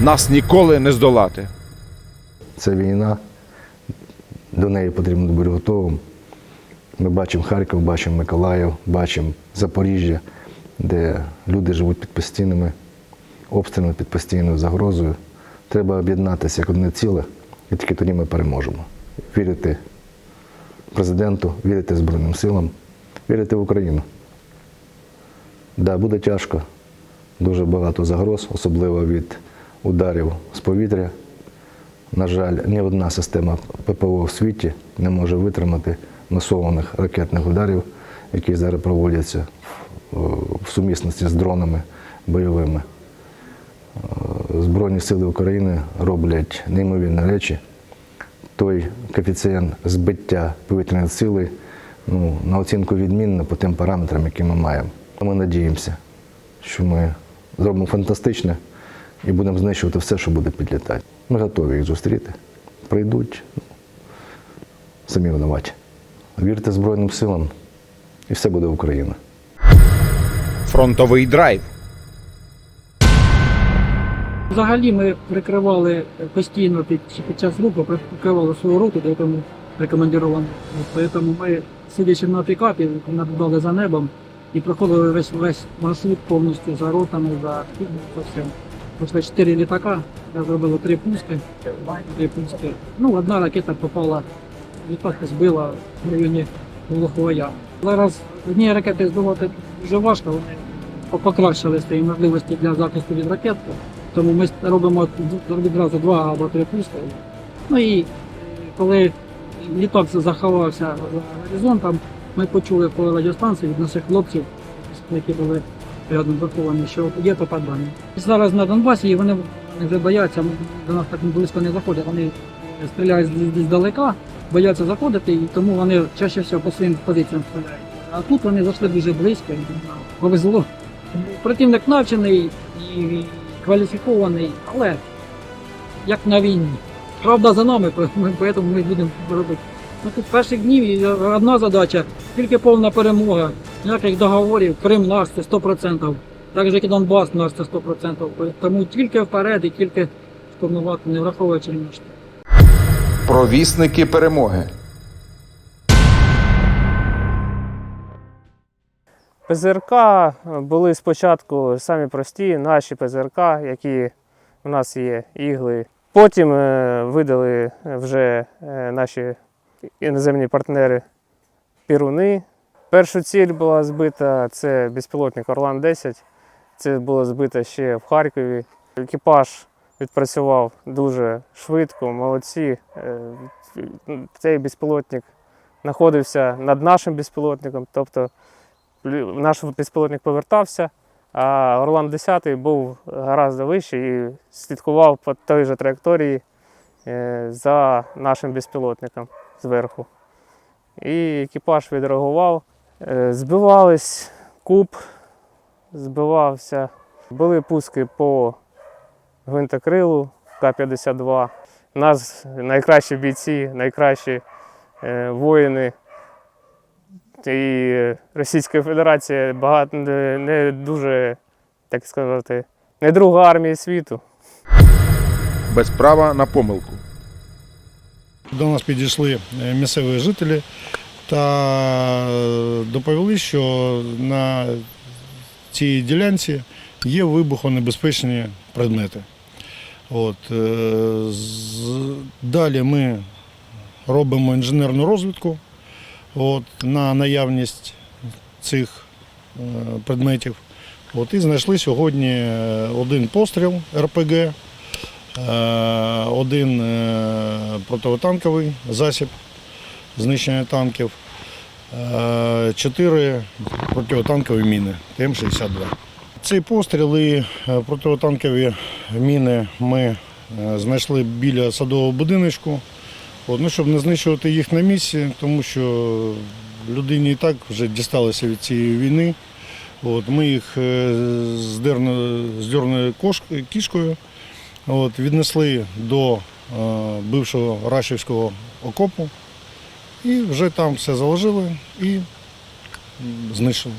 нас ніколи не здолати. Це війна, до неї потрібно бути готовим. Ми бачимо Харків, бачимо Миколаїв, бачимо Запоріжжя, де люди живуть під постійними обстрілами, під постійною загрозою. Треба об'єднатися як одне ціле, і тільки тоді ми переможемо. Вірити президенту, вірити Збройним силам, вірити в Україну. Да, буде тяжко, дуже багато загроз, особливо від ударів з повітря. На жаль, ні одна система ППО в світі не може витримати масованих ракетних ударів, які зараз проводяться в- в сумісності з дронами бойовими. Е, Збройні сили України роблять неймовірні речі. Той коефіцієнт збиття повітряної сили ну, на оцінку відмінно по тим параметрам, які ми маємо. Ми надіємося, що ми зробимо фантастичне і будемо знищувати все, що буде підлітати. Ми готові їх зустріти. Прийдуть, ну, самі винуваті. Вірте Збройним силам, і все буде Україна. Фронтовий драйв. Взагалі ми прикривали постійно під, під час руху, прикривали свою роту, до якому рекомендували. Тому ми, сидячи на пікапі, наблюдали за небом і проходили весь весь маршрут повністю за ротами, за всім. Просто чотири літака, я зробили три пуски, три пуски. Ну, одна ракета попала, літак збила в районі Волохова Яру. Зараз одні ракети збивати дуже важко, вони покращили свої можливості для захисту від ракет. Тому ми робимо відразу два або три пуски. Ну і е, коли літак заховався за горизонтом, ми почули по радіостанції від наших хлопців, які були рядом заховані, що є попадання. Зараз на Донбасі і вони вже бояться, до нас так близько не заходять. Вони стріляють з- здалека, бояться заходити, і тому вони чаще всього по своїм позиціям стріляють. А тут вони зайшли дуже близько, і повезло. Противник навчений і кваліфікований, але як на війні. Правда за нами, ми- тому ми будемо робити. Ну, тут перших днів одна задача, тільки повна перемога. Ніяких договорів, Крим наш це 100%. Так же, як і Донбас наш це 100%. Тому тільки вперед і тільки штурмувати, не враховуючи наш. Провісники перемоги. ПЗРК були спочатку самі прості, наші ПЗРК, які у нас є ігли. Потім е, видали вже е, наші іноземні партнери Піруни. Перша ціль була збита це безпілотник Орлан 10. Це було збито ще в Харкові. Екіпаж відпрацював дуже швидко, молодці. Е, Цей безпілотник знаходився над нашим безпілотником. Тобто наш безпілотник повертався, а Орлан 10 був гораздо вищий і слідкував по той же траєкторії е, за нашим безпілотником зверху. І екіпаж відреагував. Е, Збивались куб, збивався. Були пуски по гвинтокрилу К-52. У нас найкращі бійці, найкращі е, воїни і Російська Федерація багато не, не дуже, так сказати, не друга армія світу. Без права на помилку. До нас підійшли е, місцеві жителі та е, доповіли, що на цій ділянці є вибухонебезпечні предмети. От, е, далі ми робимо інженерну розвідку от, на наявність цих е, предметів. От, і знайшли сьогодні один постріл РПГ, один противотанковий засіб знищення танків, е, чотири противотанкові міни ТМ-62. Ці постріли е, противотанкові міни ми е, знайшли біля садового будиночку. Ну, щоб не знищувати їх на місці, тому що людині і так вже дісталося від цієї війни. От, ми їх здерну- здернули кішкою, от, віднесли до бившого Рашівського окопу і вже там все заложили і знищили.